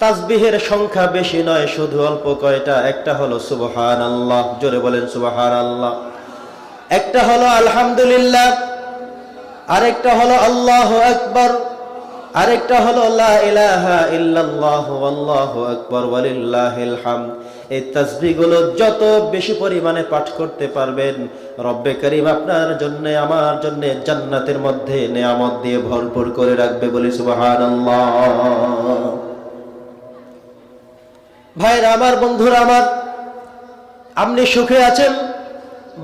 তাসবিহের সংখ্যা বেশি নয়, শুধু অল্প কয়টা। একটা হলো সুবহান আল্লাহ জোরে বলেন সুবহান আল্লাহ একটা হলো আলহামদুলিল্লাহ, আরেকটা হলো আল্লাহ আকবার, আরেকটা হলো এই তাসবিহগুলো যত বেশি পরিমাণে পাঠ করতে পারবেন, রব্বে করিম আপনার জন্য, আমার জন্য জান্নাতের মধ্যে নেয়ামত দিয়ে ভরপুর করে রাখবে বলি সুবহানাল্লাহ। ভাইরা আমার বন্ধুরা, আমার। আপনি সুখে আছেন?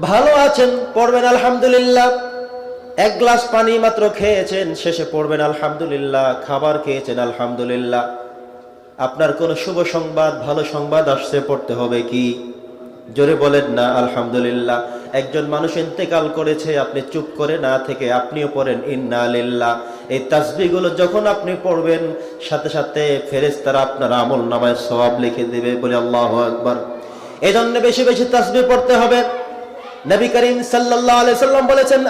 ভালো আছেন? পড়বেন, আলহামদুলিল্লাহ। এক গ্লাস পানি মাত্র খেয়েছেন, শেষে পড়বেন, আলহামদুলিল্লাহ। খাবার খেয়েছেন, আলহামদুলিল্লাহ। আপনার কোনো শুভ সংবাদ, ভালো সংবাদ আসছে, পড়তে হবে কি? জোরে বলেন না, আলহামদুলিল্লাহ। একজন মানুষ ইন্তেকাল করেছে, আপনি চুপ করে না থেকে আপনিও পড়েন, ইন্না আলিল্লাহ এই তাসবিগুলো যখন আপনি পড়বেন, সাথে সাথে ফেরেশতারা আপনার আমল নামায় সওয়াব লিখে দেবে বলে আল্লাহ আকবার। এই জন্য বেশি বেশি তাসবি পড়তে হবে। নবী করিম সাল্লাম বলেছেন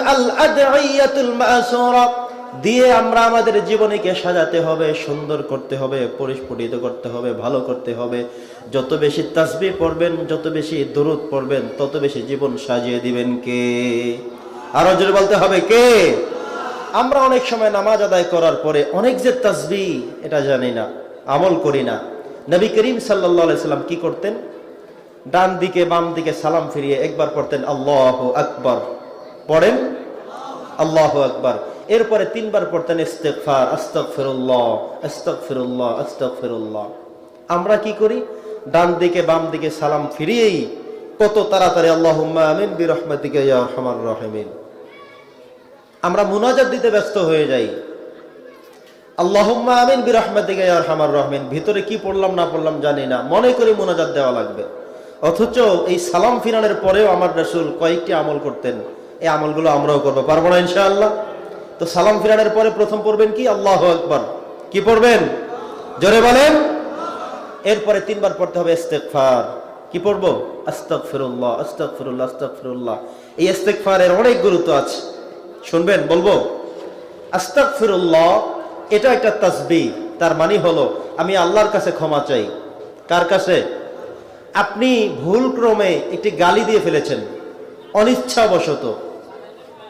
দিয়ে আমরা আমাদের জীবনীকে সাজাতে হবে, সুন্দর করতে হবে, পরিস্ফুটিত করতে হবে, ভালো করতে হবে। যত বেশি তাসবি পড়বেন, যত বেশি দরুদ পড়বেন, তত বেশি জীবন সাজিয়ে দিবেন কে? আরও জোরে বলতে হবে কে? আমরা অনেক সময় নামাজ আদায় করার পরে অনেক যে তাসবি এটা জানি না, আমল করি না। নবী করিম সাল্লাম কি করতেন? ডান দিকে, বাম দিকে সালাম ফিরিয়ে একবার পড়তেন, আল্লাহ আকবর। পড়েন, আল্লাহ আকবর। এরপরে তিনবার পড়তেন ইস্তেকফার আস্তক ফিরুল্লাহ আস্তক ফিরুল্লাহ আস্তক ফিরুল্লাহ আমরা কি করি? ডান দিকে, বাম দিকে সালাম ফিরিয়েই কত তাড়াতাড়ি আল্লাহ আমিন বি রহমাতিকে রহমান রহমিন। আমরা মুনাজাত দিতে ব্যস্ত হয়ে যাই। আল্লাহুম্মা আমিন বি রহমাতিকে রহমান রহমিন। ভিতরে কি পড়লাম, না পড়লাম জানি না। মনে করি মুনাজাত দেওয়া লাগবে। অথচ এই সালাম ফিরানোর পরেও আমার রসুল কয়েকটি আমল করতেন। এই আমলগুলো আমরাও করব। পারব না ইনশাআল্লাহ? তো সালাম ফিরানের পরে প্রথম পড়বেন কি? আল্লাহ আকবর। কি পড়বেন? জোরে বলেন। এরপরে তিনবার পড়তে হবে ইস্তেকফার কি পড়ব? আস্তক ফিরুল্লাহ আস্তক ফিরুল্লাহ আস্তক ফিরুল্লাহ এই ইস্তেকফারের অনেক গুরুত্ব আছে। শুনবেন, বলব? আস্তক এটা একটা তাসবি তার মানে হলো, আমি আল্লাহর কাছে ক্ষমা চাই। কার কাছে? আপনি ভুল ক্রমে একটি গালি দিয়ে ফেলেছেন। অনিচ্ছাবশত।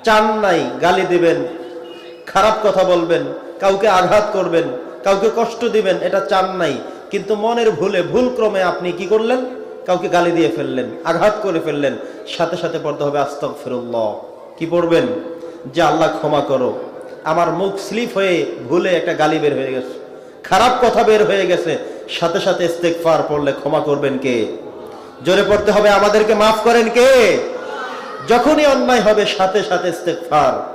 চান নাই, গালি দিবেন। খারাপ কথা বলবেন। কাউকে আঘাত করবেন। কাউকে কষ্ট দিবেন, এটা চান নাই। কিন্তু মনের ভুলে ভুল ক্রমে আপনি কি করলেন? কাউকে গালি দিয়ে ফেললেন, আঘাত করে ফেললেন। সাথে সাথে পড়তে হবে আস্তক ফিরুল্লাহ কি পড়বেন? যে আল্লাহ ক্ষমা করো। আমার মুখ স্লিপ হয়ে ভুলে একটা গালি বের হয়ে গেছে। খারাপ কথা বের হয়ে গেছে। সাথে সাথে ইস্তেকফার পড়লে ক্ষমা করবেন কে? জোরে পড়তে হবে, আমাদেরকে মাফ করেন কে? যখনই অন্যায় হবে, সাথে সাথে ইস্তেকফার